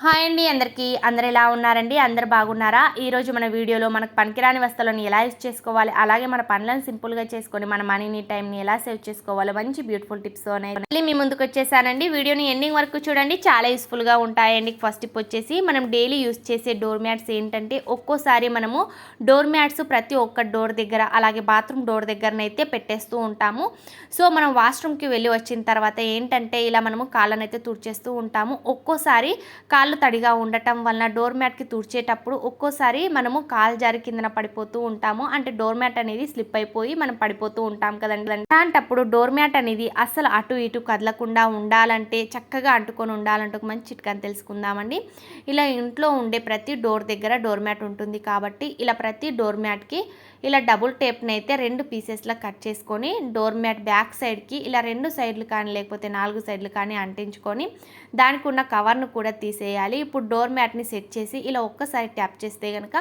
Hi అండి అందరికీ. అందరు ఎలా ఉన్నారండి? అందరు బాగున్నారా? ఈరోజు మన వీడియోలో మనకు పనికిరాని వస్తువులను ఎలా యూజ్ చేసుకోవాలి అలాగే మన పనులను సింపుల్గా చేసుకొని మన మనీని టైంని ఎలా సేవ్ చేసుకోవాలో మంచి బ్యూటిఫుల్ టిప్స్ మళ్ళీ మీ ముందుకు వచ్చేసానండి. వీడియోని ఎండింగ్ వరకు చూడండి చాలా యూస్ఫుల్గా ఉంటాయండి. ఫస్ట్ టిప్ వచ్చేసి మనం డైలీ యూజ్ చేసే డోర్ మ్యాట్స్ ఏంటంటే ఒక్కోసారి మనము డోర్ మ్యాట్స్ ప్రతి ఒక్క డోర్ దగ్గర అలాగే బాత్రూమ్ డోర్ దగ్గరనైతే పెట్టేస్తూ ఉంటాము. సో మనం వాష్రూమ్కి వెళ్ళి వచ్చిన తర్వాత ఏంటంటే ఇలా మనము కాళ్ళనైతే తుడిచేస్తూ ఉంటాము. ఒక్కోసారి కాళ్ళు తడిగా ఉండటం వలన డోర్ మ్యాట్కి తుడిచేటప్పుడు ఒక్కోసారి మనము కాలు జారి కిందన పడిపోతూ ఉంటాము. అంటే డోర్ మ్యాట్ అనేది స్లిప్ అయిపోయి మనం పడిపోతూ ఉంటాం కదండి అలాంటప్పుడు డోర్ మ్యాట్ అనేది అస్సలు అటు ఇటు కదలకుండా ఉండాలంటే చక్కగా అంటుకొని ఉండాలంటే ఒక మంచి చిట్కాని తెలుసుకుందామండి. ఇలా ఇంట్లో ఉండే ప్రతి డోర్ దగ్గర డోర్ మ్యాట్ ఉంటుంది కాబట్టి ఇలా ప్రతి డోర్ మ్యాట్కి ఇలా డబుల్ టేప్ని అయితే రెండు పీసెస్లో కట్ చేసుకొని డోర్ మ్యాట్ బ్యాక్ సైడ్కి ఇలా రెండు సైడ్లు కానీ లేకపోతే నాలుగు సైడ్లు కానీ అంటించుకొని దానికి ఉన్న కవర్ను కూడా తీసేయాలి. ఇప్పుడు డోర్ మ్యాట్ని సెట్ చేసి ఇలా ఒక్కసారి ట్యాప్ చేస్తే కనుక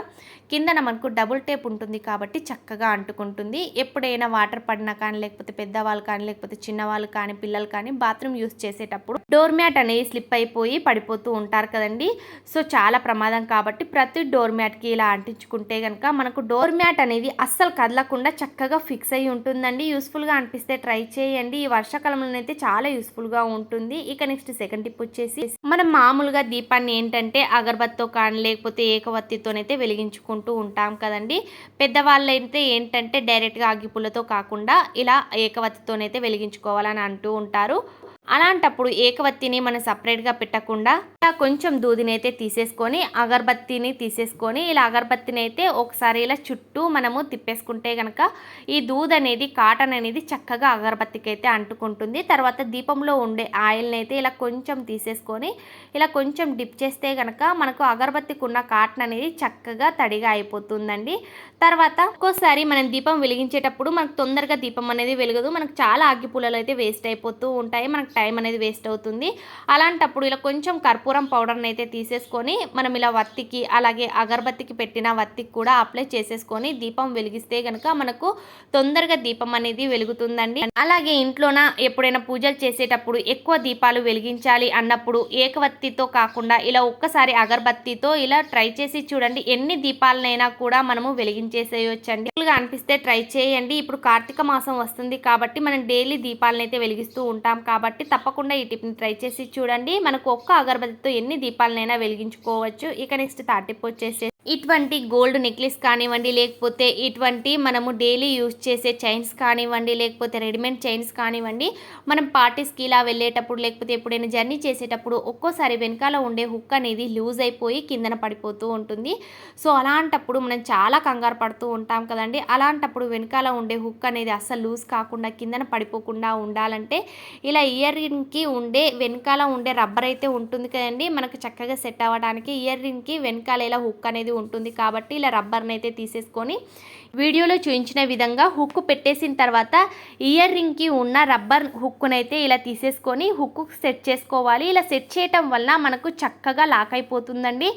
కిందన మనకు డబుల్ టేప్ ఉంటుంది కాబట్టి చక్కగా అంటుకుంటుంది. ఎప్పుడైనా వాటర్ పడినా కానీ లేకపోతే పెద్దవాళ్ళు కానీ లేకపోతే చిన్నవాళ్ళు కానీ పిల్లలు కానీ బాత్రూమ్ యూస్ చేసేటప్పుడు డోర్ మ్యాట్ అనేది స్లిప్ అయిపోయి పడిపోతూ ఉంటారు కదండి. సో చాలా ప్రమాదం కాబట్టి ప్రతి డోర్ మ్యాట్కి ఇలా అంటించుకుంటే కనుక మనకు డోర్ మ్యాట్ అనేది అస్సలు కదలకుండా చక్కగా ఫిక్స్ అయ్యి ఉంటుందండి. యూస్ఫుల్గా అనిపిస్తే ట్రై చేయండి. ఈ వర్షాకాలంలో అయితే చాలా యూస్ఫుల్గా ఉంటుంది. ఇక నెక్స్ట్ సెకండ్ టిప్ వచ్చేసి మనం మామూలుగా దీపాన్ని ఏంటంటే అగరబత్తితో కానీ లేకపోతే ఏకవత్తితోనైతే వెలిగించుకుంటూ ఉంటాం కదండి. పెద్దవాళ్ళు అయితే ఏంటంటే డైరెక్ట్గా అగ్గిపుల్లతో కాకుండా ఇలా ఏకవత్తితోనైతే వెలిగించుకోవాలని అంటూ ఉంటారు. అలాంటప్పుడు ఏకవత్తిని మనం సపరేట్గా పెట్టకుండా ఇలా కొంచెం దూదిని అయితే తీసేసుకొని అగరబత్తిని తీసేసుకొని ఇలా అగరబత్తిని అయితే ఒకసారి ఇలా చుట్టూ మనము తిప్పేసుకుంటే కనుక ఈ దూద్ అనేది కాటన్ అనేది చక్కగా అగరబత్తికి అయితే అంటుకుంటుంది. తర్వాత దీపంలో ఉండే ఆయిల్ని అయితే ఇలా కొంచెం తీసేసుకొని ఇలా కొంచెం డిప్ చేస్తే కనుక మనకు అగరబత్తికి ఉన్న కాటన్ అనేది చక్కగా తడిగా అయిపోతుందండి. తర్వాత ఒక్కోసారి మనం దీపం వెలిగించేటప్పుడు మనకు తొందరగా దీపం అనేది వెలగదు. మనకు చాలా అగ్గిపుల్లలు అయితే వేస్ట్ అయిపోతూ ఉంటాయి. మనకు టైం అనేది వేస్ట్ అవుతుంది. అలాంటప్పుడు ఇలా కొంచెం కర్పూరం పౌడర్ని అయితే తీసేసుకొని మనం ఇలా వత్తికి అలాగే అగరబత్తికి పెట్టిన వత్తికి కూడా అప్లై చేసేసుకొని దీపం వెలిగిస్తే కనుక మనకు తొందరగా దీపం అనేది వెలుగుతుందండి. అలాగే ఇంట్లోన ఎప్పుడైనా పూజలు చేసేటప్పుడు ఎక్కువ దీపాలు వెలిగించాలి అన్నప్పుడు ఏకవత్తితో కాకుండా ఇలా ఒక్కసారి అగరబత్తితో ఇలా ట్రై చేసి చూడండి ఎన్ని దీపాలనైనా కూడా మనము వెలిగించేసేయొచ్చండి. అనిపిస్తే ట్రై చేయండి. ఇప్పుడు కార్తీక మాసం వస్తుంది కాబట్టి మనం డైలీ దీపాలను అయితే వెలిగిస్తూ ఉంటాం కాబట్టి తప్పకుండా ఈ టిప్ని ట్రై చేసి చూడండి. మనకు ఒక్క అగరబత్తితో ఎన్ని దీపాలనైనా వెలిగించుకోవచ్చు. ఇక నెక్స్ట్ థర్డ్ టిప్ వచ్చేసి ఇటువంటి గోల్డ్ నెక్లెస్ కానివ్వండి లేకపోతే ఇటువంటి మనము డైలీ యూజ్ చేసే చైన్స్ కానివ్వండి లేకపోతే రెడీమేడ్ చైన్స్ కానివ్వండి మనం పార్టీస్కి ఇలా వెళ్ళేటప్పుడు లేకపోతే ఎప్పుడైనా జర్నీ చేసేటప్పుడు ఒక్కోసారి వెనకాల ఉండే హుక్ అనేది లూజ్ అయిపోయి కిందన పడిపోతూ ఉంటుంది. సో అలాంటప్పుడు మనం చాలా కంగారు పడుతూ ఉంటాం కదండి. అలాంటప్పుడు వెనకాల ఉండే హుక్ అనేది అస్సలు లూజ్ కాకుండా కిందన పడిపోకుండా ఉండాలంటే ఇలా ఇయర్ రింగ్కి ఉండే వెనకాల ఉండే రబ్బర్ అయితే ఉంటుంది కదండి. మనకు చక్కగా సెట్ అవ్వడానికి ఇయర్ రింగ్కి వెనకాల ఇలా హుక్ అనేది ఉంటుంది కాబట్టి ఇలా రబ్బర్ని అయితే తీసేసుకొని వీడియోలో చూపించిన విధంగా హుక్ పెట్టేసిన తర్వాత ఇయర్ రింగ్కి ఉన్న రబ్బర్ హుక్కునైతే ఇలా తీసేసుకొని హుక్కు సెట్ చేసుకోవాలి. ఇలా సెట్ చేయటం వల్ల మనకు చక్కగా లాక్ అయిపోతుందండి.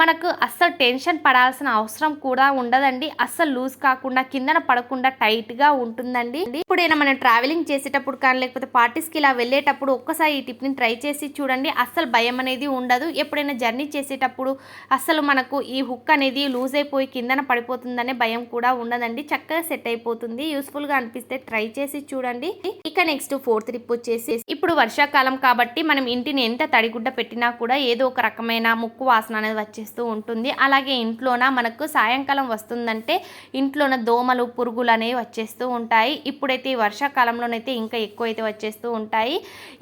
మనకు అస్సలు టెన్షన్ పడాల్సిన అవసరం కూడా ఉండదండి. అస్సలు లూజ్ కాకుండా కిందన పడకుండా టైట్గా ఉంటుందండి. ఇప్పుడైనా మనం ట్రావెలింగ్ చేసేటప్పుడు కానీ లేకపోతే పార్టీస్కి ఇలా వెళ్ళేటప్పుడు ఒక్కసారి ఈ టిప్ని ట్రై చేసి చూడండి. అస్సలు భయం అనేది ఉండదు. ఎప్పుడైనా జర్నీ చేసేటప్పుడు అస్సలు మనకు ఈ హుక్ అనేది లూజ్ అయిపోయి కిందన పడిపోతుందనే భయం కూడా ఉండదండి. చక్కగా సెట్ అయిపోతుంది. యూస్ఫుల్గా అనిపిస్తే ట్రై చేసి చూడండి. ఇక నెక్స్ట్ ఫోర్త్ ట్రిప్ వచ్చేసి ఇప్పుడు వర్షాకాలం కాబట్టి మనం ఇంటిని ఎంత తడిగుడ్డ పెట్టినా కూడా ఏదో ఒక రకమైన ముక్కు వాసన అనేది వచ్చేస్తూ ఉంటుంది. అలాగే ఇంట్లోన మనకు సాయంకాలం వస్తుందంటే ఇంట్లోన దోమలు పురుగులు అనేవి వచ్చేస్తూ ఉంటాయి. ఇప్పుడైతే వర్షాకాలంలోనైతే ఇంకా ఎక్కువ అయితే వచ్చేస్తూ ఉంటాయి.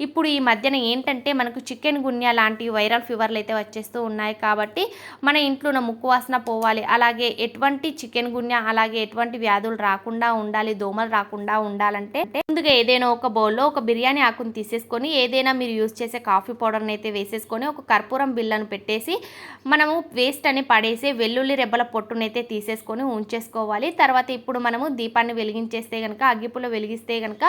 ఇప్పుడు ఈ మధ్యన ఏంటంటే మనకు చికెన్ గున్యా లాంటి వైరల్ ఫీవర్లు అయితే వచ్చేస్తూ ఉన్నాయి కాబట్టి మన ఇంట్లోన ముక్కు వాసన పోవాలి. అలాగే ఎటువంటి చికెన్ గున్యా అలాగే ఎటువంటి వ్యాధులు రాకుండా ఉండాలి దోమలు రాకుండా ఉండాలంటే ముందుగా ఏదైనా ఒక బౌల్లో ఒక బిర్యానీ ఆకుని తీసేసుకొని ఏదైనా మీరు యూజ్ చేసే కాఫీ పౌడర్ని అయితే వేసేసుకొని ఒక కర్పూరం బిల్లను పెట్టేసి మనము వేస్ట్ అని పడేసి వెల్లుల్లి రెబ్బల పొట్టునైతే తీసేసుకొని ఉంచేసుకోవాలి. తర్వాత ఇప్పుడు మనము దీపాన్ని వెలిగించేస్తే కనుక అగ్గిపుల్ల వెలిగిస్తే కనుక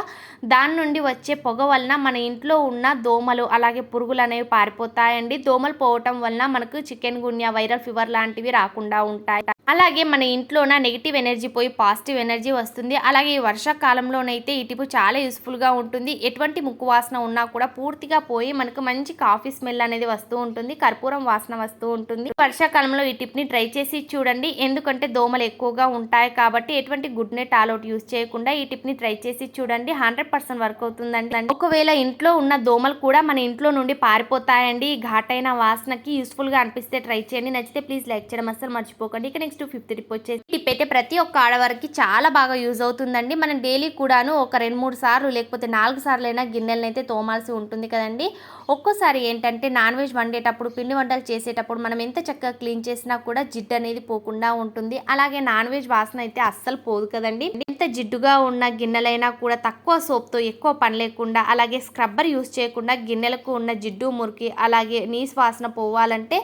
దాని నుండి వచ్చే పొగ వలన మన ఇంట్లో ఉన్న దోమలు అలాగే పురుగులు అనేవి పారిపోతాయండి. దోమలు పోవటం వలన మనకు చికెన్ గున్యా వైరల్ ఫీవర్ లాంటివి రాకుండా ఉంటాయి. అలాగే మన ఇంట్లోన నెగిటివ్ ఎనర్జీ పోయి పాజిటివ్ ఎనర్జీ వస్తుంది. అలాగే ఈ వర్షాకాలంలోనైతే ఈ టిప్ చాలా యూస్ఫుల్గా ఉంటుంది. ఎటువంటి ముక్కు వాసన ఉన్నా కూడా పూర్తిగా పోయి మనకు మంచి కాఫీ స్మెల్ అనేది వస్తూ ఉంటుంది. కర్పూరం వాసన వస్తూ ఉంటుంది. వర్షాకాలంలో ఈ టిప్ని ట్రై చేసి చూడండి. ఎందుకంటే దోమలు ఎక్కువగా ఉంటాయి కాబట్టి ఎటువంటి గుడ్ నైట్ ఆల్అౌట్ యూస్ చేయకుండా ఈ టిప్ని ట్రై చేసి చూడండి. హండ్రెడ్ పర్సెంట్ వర్క్ అవుతుందండి. ఒకవేళ ఇంట్లో ఉన్న దోమలు కూడా మన ఇంట్లో నుండి పారిపోతాయండి. ఈ ఘాటైన వాసనకి యూస్ఫుల్గా అనిపిస్తే ట్రై చేయండి. నచ్చితే ప్లీజ్ లైక్ చేయడం అసలు మర్చిపోకండి. ఇక నెక్స్ట్ ఫిఫ్త్ టిప్ వచ్చేసి టిప్ అయితే ప్రతి ఒక్క ఆడవారికి చాలా బాగా యూజ్ అవుతుందండి. మనం డైలీ కూడాను ఒక రెండు మూడు సార్లు లేకపోతే నాలుగు సార్లు అయినా గిన్నెలను అయితే తోమాల్సి ఉంటుంది కదండి. ఒక్కోసారి ఏంటంటే నాన్ వెజ్ వండేటప్పుడు పిండి వంటలు చేసేటప్పుడు మనం ఎంత చక్కగా క్లీన్ చేసినా కూడా జిడ్డు అనేది పోకుండా ఉంటుంది. అలాగే నాన్ వెజ్ వాసన అయితే అస్సలు పోదు కదండి. ఎంత జిడ్డుగా ఉన్న గిన్నెలైనా కూడా తక్కువ సోప్తో ఎక్కువ పని లేకుండా అలాగే స్క్రబ్బర్ యూస్ చేయకుండా గిన్నెలకు ఉన్న జిడ్డు మురికి అలాగే నీస్ వాసన పోవాలంటే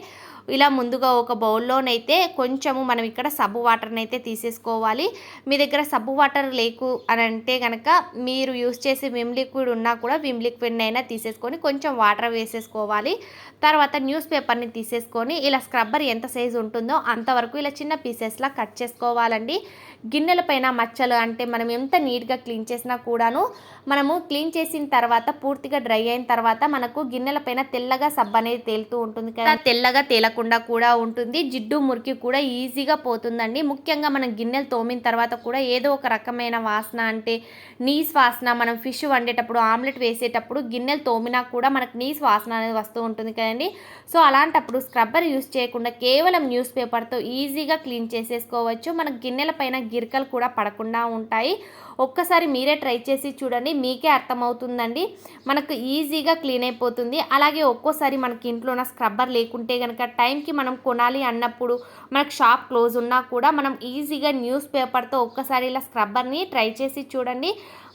ఇలా ముందుగా ఒక బౌల్లోనైతే కొంచెము మనం ఇక్కడ సబ్బు వాటర్ని అయితే తీసేసుకోవాలి. మీ దగ్గర సబ్బు వాటర్ లేకు అని అంటే కనుక మీరు యూస్ చేసే విమ్ లిక్విడ్ ఉన్నా కూడా విమ్ లిక్విడ్ని అయినా తీసేసుకొని కొంచెం వాటర్ వేసేసుకోవాలి. తర్వాత న్యూస్ పేపర్ని తీసేసుకొని ఇలా స్క్రబ్బర్ ఎంత సైజు ఉంటుందో అంతవరకు ఇలా చిన్న పీసెస్లా కట్ చేసుకోవాలండి. గిన్నెల పైన మచ్చలు అంటే మనం ఎంత నీట్గా క్లీన్ చేసినా కూడాను మనము క్లీన్ చేసిన తర్వాత పూర్తిగా డ్రై అయిన తర్వాత మనకు గిన్నెల పైన తెల్లగా సబ్బు అనేది తేలుతూ ఉంటుంది కదా. తెల్లగా తేలకుండా కూడా ఉంటుంది. జిడ్డు మురికి కూడా ఈజీగా పోతుందండి. ముఖ్యంగా మనం గిన్నెలు తోమిన తర్వాత కూడా ఏదో ఒక రకమైన వాసన అంటే నీస్ వాసన మనం ఫిష్ వండేటప్పుడు ఆమ్లెట్ వేసేటప్పుడు గిన్నెలు తోమినా కూడా మనకు నీస్ వాసన అనేది వస్తూ ఉంటుంది కదండి. సో అలాంటప్పుడు స్క్రబ్బర్ యూస్ చేయకుండా కేవలం న్యూస్ పేపర్తో ఈజీగా క్లీన్ చేసేసుకోవచ్చు. మన గిన్నెల పైన గిరికలు కూడా పడకుండా ఉంటాయి. ఒక్కసారి మీరే ట్రై చేసి చూడండి. మీకే అర్థమవుతుందండి. మనకు ఈజీగా క్లీన్ అయిపోతుంది. అలాగే ఒక్కోసారి మనకి ఇంట్లో ఉన్న స్క్రబ్బర్ లేకుంటే కనుక టైంకి మనం కొనాలి అన్నప్పుడు మనకు షాప్ క్లోజ్ ఉన్నా కూడా మనం ఈజీగా న్యూస్ పేపర్తో ఒక్కసారి ఇలా స్క్రబ్బర్ని ట్రై చేసి చూడండి.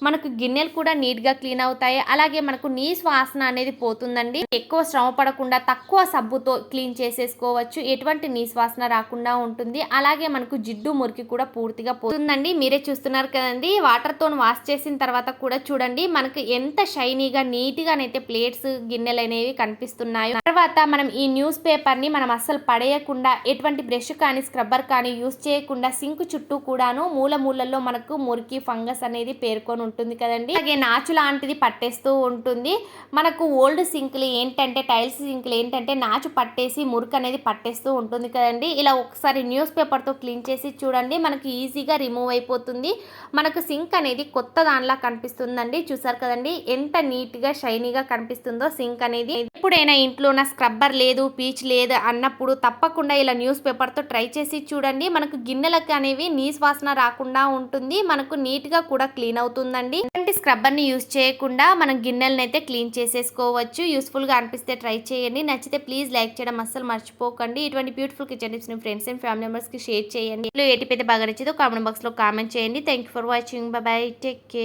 మనకు గిన్నెలు కూడా నీట్గా క్లీన్ అవుతాయి. అలాగే మనకు నీస్ వాసన అనేది పోతుందండి. ఎక్కువ శ్రమ పడకుండా తక్కువ సబ్బుతో క్లీన్ చేసేసుకోవచ్చు. ఎటువంటి నీస్ వాసన రాకుండా ఉంటుంది. అలాగే మనకు జిడ్డు మురికి కూడా పూర్తిగా పోతుందండి. మీరే చూస్తున్నారు కదండి. వాటర్తో వాష్ చేసిన తర్వాత కూడా చూడండి. మనకు ఎంత షైనీగా నీట్గానైతే ప్లేట్స్ గిన్నెలు అనేవి కనిపిస్తున్నాయి. తర్వాత మనం ఈ న్యూస్ పేపర్ని మనం మనం అస్సలు పడేయకుండా ఎటువంటి బ్రష్ కానీ స్క్రబ్బర్ కానీ యూస్ చేయకుండా సింక్ చుట్టూ కూడాను మూల మూలల్లో మనకు మురికి ఫంగస్ అనేది పేర్కొని ఉంటుంది కదండి. అలాగే నాచు లాంటిది పట్టేస్తూ ఉంటుంది. మనకు ఓల్డ్ సింక్లు ఏంటంటే టైల్స్ సింక్లు ఏంటంటే నాచు పట్టేసి మురికి అనేది పట్టేస్తూ ఉంటుంది కదండి. ఇలా ఒకసారి న్యూస్ పేపర్తో క్లీన్ చేసి చూడండి మనకు ఈజీగా రిమూవ్ అయిపోతుంది. మనకు సింక్ అనేది కొత్త దానిలా కనిపిస్తుందండి. చూసారు కదండి ఎంత నీట్గా షైనీగా కనిపిస్తుందో సింక్ అనేది. ఎప్పుడైనా ఇంట్లో ఉన్న స్క్రబ్బర్ లేదు పీచ్ లేదు అన్నప్పుడు తప్పకుండా ఇలా న్యూస్ పేపర్తో ట్రై చేసి చూడండి. మనకు గిన్నెలకు అనేవి నీస్ వాసన రాకుండా ఉంటుంది. మనకు నీట్గా కూడా క్లీన్ అవుతుందండి. ఇలాంటి స్క్రబ్బర్ని యూస్ చేయకుండా మనం గిన్నెలను అయితే క్లీన్ చేసేసుకోవచ్చు యూస్ఫుల్గా అనిపిస్తే ట్రై చేయండి. నచ్చితే ప్లీజ్ లైక్ చేయడం అస్సలు మర్చిపోకండి. ఇటువంటి బ్యూటిఫుల్ కిచెన్ టిప్స్ని ఫ్రెండ్స్ అండ్ ఫ్యామిలీ మెంబర్స్కి షేర్ చేయండి. ఏటిపైతే బాగా నచ్చిందో కామెంట్ బాక్స్లో కామెంట్ చేయండి. Thank you for watching bye take care